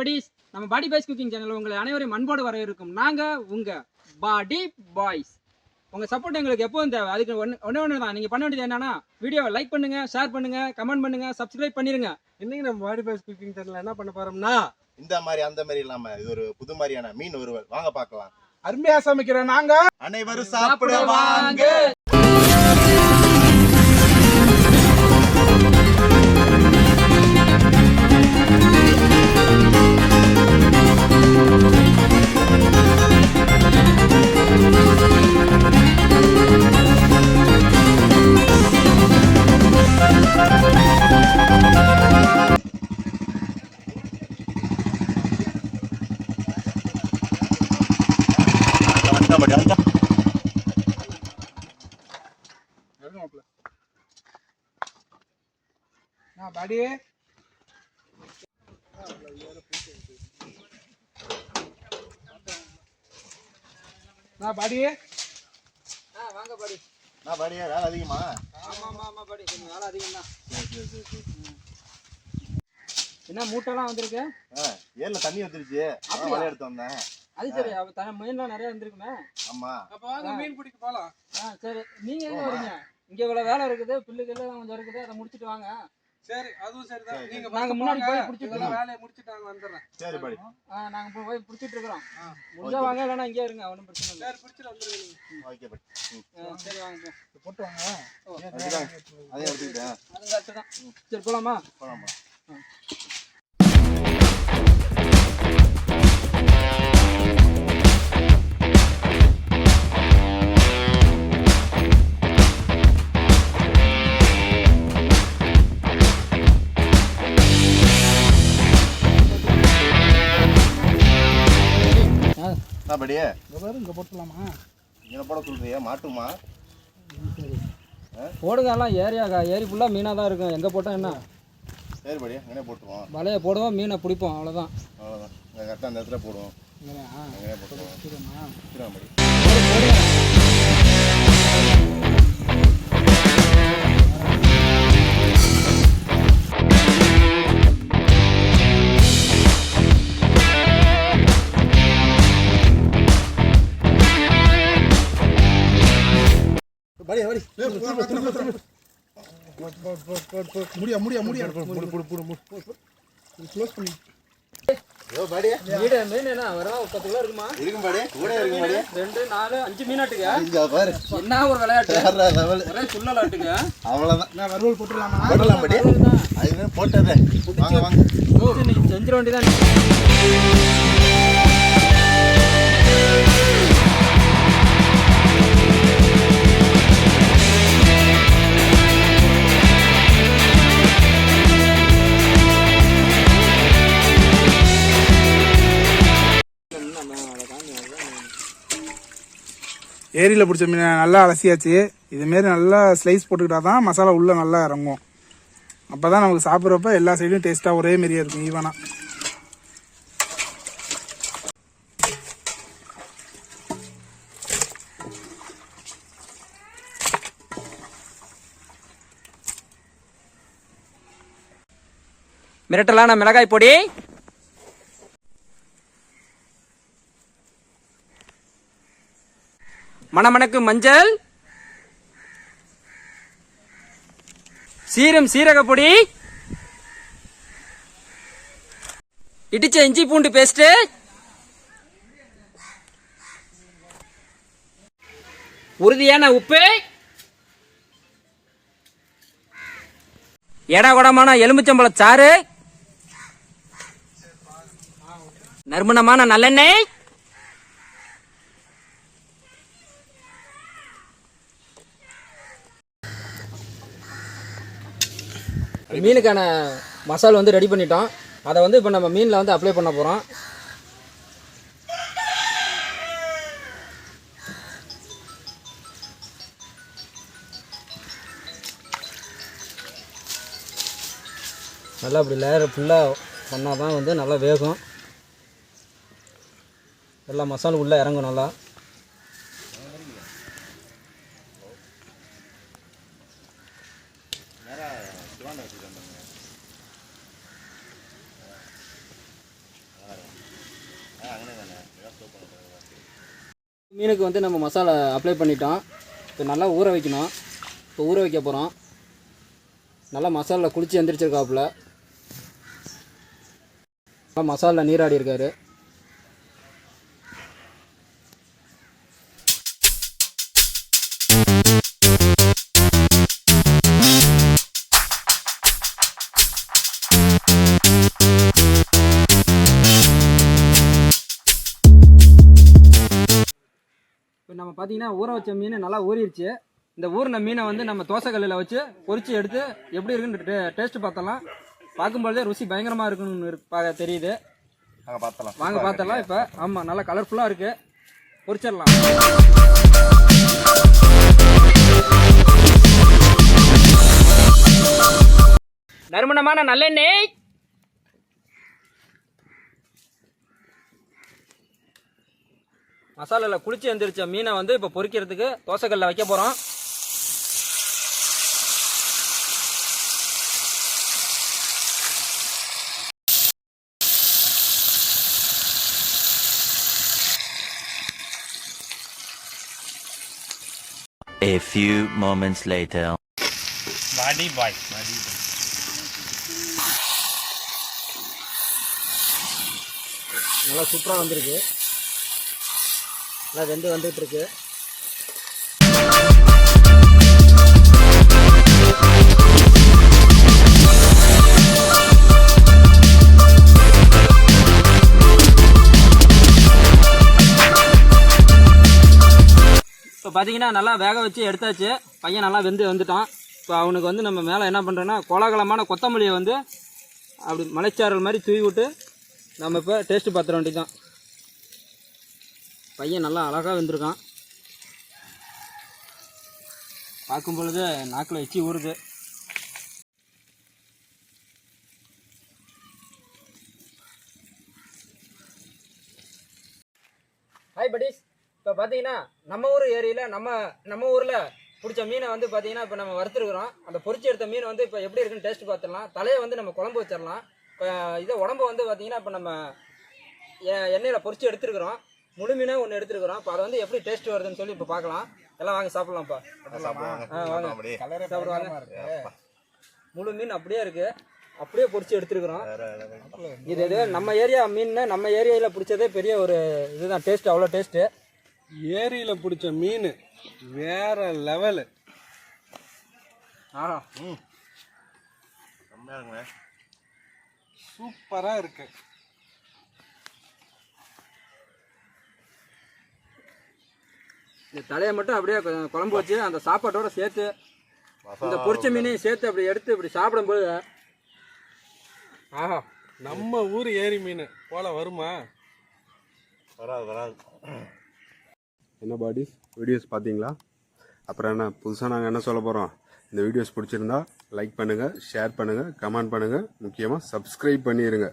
Buddies. நம்ம பாடி boys cooking channel உங்களை அனைவரையும் அன்போடு வர இருக்கும் நாங்கள் உங்கள் பாடி பாய்ஸ். உங்கள் சப்போர்ட் எங்களுக்கு எப்போதும் தேவை. அதுக்கு ஒன்று ஒன்று ஒன்று தான் நீங்கள் பண்ண வேண்டியது என்னன்னா வீடியோவை லைக் பண்ணுங்கள் ஷேர் பண்ணுங்கள் கமெண்ட் பண்ணுங்கள் சப்ஸ்கிரைப் பண்ணிடுங்க இன்னைக்கு நம்ம பாடி பாய்ஸ் குக்கிங் சேனல்ல என்ன பண்ண போறோம்னா இந்த மாதிரி அந்த மாதிரி இல்லாம இது ஒரு புது மாதிரியான மீன் வறுவல். வாங்க பார்க்கலாம். அருமையா சமைக்கிறோம் நாங்க. அனைவரும் சாப்பிட வாங்க. பாடி நான் பாடி ஆ வாங்க பாடி. நான் படியா? வேலை அதிகமா? ஆமாம் ஆமாம் ஆமாம் பாடி. கொஞ்சம் வேலை அதிகம் தான். என்ன மூட்டைலாம் வந்திருக்கு? ஆ, ஏர்ல தண்ணி வந்துருச்சு. அதான் அப்படியா? வலை எடுத்து வந்தேன். அது சரி அப்போ தன மீன்லாம் நிறைய வந்திருக்குமே. ஆமா. அப்ப வாங்க மீன் பிடிக்க போலாம். ஆ சரி. நீங்கள் எங்கே வரீங்க? இங்கே இவ்வளோ வேலை இருக்குது பில்லுக்கெல்லாம் கொஞ்சம் இருக்குது அதை முடிச்சுட்டு வாங்க. சரி அதுவும் சரிதான். சரி. நீங்க நாங்க முன்னாடி. போய் பிடிச்சிட்டு இருக்கோம். வேலையை முடிச்சிட்டாங்க வந்துடுறேன். சரி படி. ஆ நாங்கள் இப்போ போய் பிடிச்சிட்டு இருக்கிறோம். ஆ. முடிஞ்சா வாங்க இல்லைன்னா இங்கே இருங்க ஒன்றும் பிரச்சனை இல்லை. சரி பிடிச்சிட்டு வந்துருங்க நீங்க. ஓகே படி. சரி வாங்க. போட்டு வாங்க. எடுத்துக்கிட்டேன் அது கரெக்டு தான் சரி போகலாமா போலாம் போலாம். படியே இந்த பாரு இங்க போட்டுலாமா இங்கே போட சொல்றியா? மாட்டுமா? போடுங்க எல்லாம் ஏரியாக்கா ஏரி ஃபுல்லாக மீனாக தான் இருக்கும். எங்கே போட்டால் என்ன? சரி படி அங்கே போட்டுருவோம் வலையை போடுவோம் மீனை பிடிப்போம். அவ்வளோதான் அவ்வளோதான் கரெக்டாக அந்த இடத்துல போடுவோம். அங்கே போட்டுருவோம் சரி முடியா முடியா முடியா. புடு புடு புடு புடு க்ளோஸ் பண்ணி. ஐயோ படி வீடு மீன் என்ன? ஒரு பத்து கிலோ இருக்குமா? இருக்கும் படி. கூட இருக்கும் படி. ரெண்டு நாலு அஞ்சு மீனாட்டுக்கு. இங்க பாரு. என்ன ஒரு விளையாட்டு. வறுவல் போட்டுலாமா போடலாம் படி. அதுவே போட்டதே. வாங்க வாங்க. செஞ்சிட வேண்டியதான் ஏரியில் பிடிச்ச மீனை நல்லா அலசியாச்சு. இதுமாரி நல்லா ஸ்லைஸ் போட்டுக்கிட்டா தான் மசாலா உள்ளே நல்லா இறங்கும். அப்போ தான் நமக்கு சாப்பிட்றப்ப எல்லா சைடும் டேஸ்ட்டாக ஒரே மாரியே இருக்கும் ஈவனாக மிரட்டலான மிளகாய் பொடி. மணமணக்கு மஞ்சள். சீரம் சீரக பொடி இடிச்ச இஞ்சி பூண்டு பேஸ்ட் உறுதியான உப்பு. எடகுடமான எலுமிச்சம்பழ சாறு நறுமணமான நல்லெண்ணெய். மீனுக்கான மசால் வந்து ரெடி பண்ணிட்டோம். அதை வந்து இப்போ நம்ம மீனில் வந்து அப்ளை பண்ண போகிறோம் நல்லா அப்படி லேயர் ஃபுல்லாக பண்ணால் தான் வந்து நல்லா வேகும். எல்லா மசாலும் உள்ளே இறங்கும் நல்லா. மான் வச்சுட்டு வந்தாங்க மீனுக்கு வந்து நம்ம மசாலா அப்ளை பண்ணிட்டோம். இப்போ நல்லா ஊற வைக்கணும். இப்போ ஊற வைக்க போகிறோம் நல்லா மசாலா குளிச்சு எந்திரிச்சிருக்காப்புல. நல்லா மசாலில் நீராடி இருக்காரு. பார்த்தீங்கன்னா ஊற வச்ச மீன் நல்லா ஊறிடுச்சு இந்த ஊறின மீனை வந்து நம்ம தோசைக்கல்லில் வச்சு பொரிச்சு எடுத்து எப்படி இருக்குன்னு டேஸ்ட் பார்த்தலாம். பார்க்கும்போதே ருசி பயங்கரமாக இருக்குன்னு தெரியுது. நாங்கள் பார்த்தலாம். வாங்க பார்த்தலாம் இப்போ. ஆமாம் நல்லா கலர்ஃபுல்லாக இருக்கு. பொரிச்சிடலாம். நறுமணமான நல்லெண்ணெய். மசாலாவில் குளிச்சு எந்திரிச்ச மீனை வந்து இப்போ பொரிக்கிறதுக்கு தோசைக்கல்ல வைக்க போகிறோம் A few moments later. வாடி பாய் நல்லா சூப்பராக வந்திருக்கு. நல்லா வெந்து வந்துகிட்ருக்கு. இப்போ பார்த்தீங்கன்னா நல்லா வேக வச்சு எடுத்தாச்சு. பையன் நல்லா வெந்து வந்துட்டான். இப்போ அவனுக்கு வந்து நம்ம மேலே என்ன பண்ணுறோன்னா கோலாகலமான கொத்தமல்லியை வந்து அப்படி மலைச்சாரல் மாதிரி தூவி விட்டு நம்ம இப்போ டேஸ்ட்டு பார்த்துட வேண்டியதான் பையன் நல்லா அழகாக வெந்திருக்கான். பார்க்கும் பொழுது நாக்கில் வச்சு ஊறுது. ஹாய் படிஸ் இப்போ பார்த்தீங்கன்னா நம்ம ஊர் ஏரியில் நம்ம நம்ம ஊரில் பிடிச்ச மீனை வந்து பார்த்தீங்கன்னா இப்போ நம்ம வறுத்துருக்குறோம். அந்த பொறிச்சு எடுத்த மீன் வந்து இப்போ எப்படி இருக்குன்னு டேஸ்ட் பார்த்துடலாம் தலையை வந்து நம்ம குழம்பு வச்சிடலாம். இப்போ இதை உடம்பு வந்து பார்த்தீங்கன்னா இப்போ நம்ம எ- எண்ணெயில் பொறிச்சு எடுத்துருக்குறோம். முழு மீனாக ஒன்று எடுத்துருக்குறோம். இப்போ அதை வந்து எப்படி டேஸ்ட் வருதுன்னு சொல்லி இப்போ பார்க்கலாம். எல்லாம் வாங்க சாப்பிட்லாம்ப்பா. ஆ வாங்க. அப்படியே. சாப்பிடுவாங்க. முழு மீன் அப்படியே இருக்கு. அப்படியே பொரிச்சு எடுத்துருக்குறோம். இது இது நம்ம ஏரியா மீன் நம்ம ஏரியாவில் பிடிச்சதே பெரிய ஒரு இதுதான். டேஸ்ட் அவ்வளோ டேஸ்ட்டு ஏரியில் பிடிச்ச மீன் வேற லெவலு ஆஹா. செம்மையா இருக்குங்க சூப்பராக இருக்கு. இந்த தலையை மட்டும் அப்படியே குழம்பு வச்சு அந்த சாப்பாட்டோட சேர்த்து இந்த பொரிச்ச மீனையும் சேர்த்து அப்படி எடுத்து இப்படி சாப்பிடும்போது ஆஹா நம்ம ஊர் ஏரி மீன். போல வருமா? வராது வராது. என்ன பாடிஸ் வீடியோஸ் பார்த்தீங்களா? அப்புறம் என்ன புதுசாக நாங்கள் என்ன சொல்ல போகிறோம் இந்த வீடியோஸ் பிடிச்சிருந்தா லைக் பண்ணுங்கள் ஷேர் பண்ணுங்கள் கமெண்ட் பண்ணுங்கள் முக்கியமாக சப்ஸ்கிரைப் பண்ணிடுங்க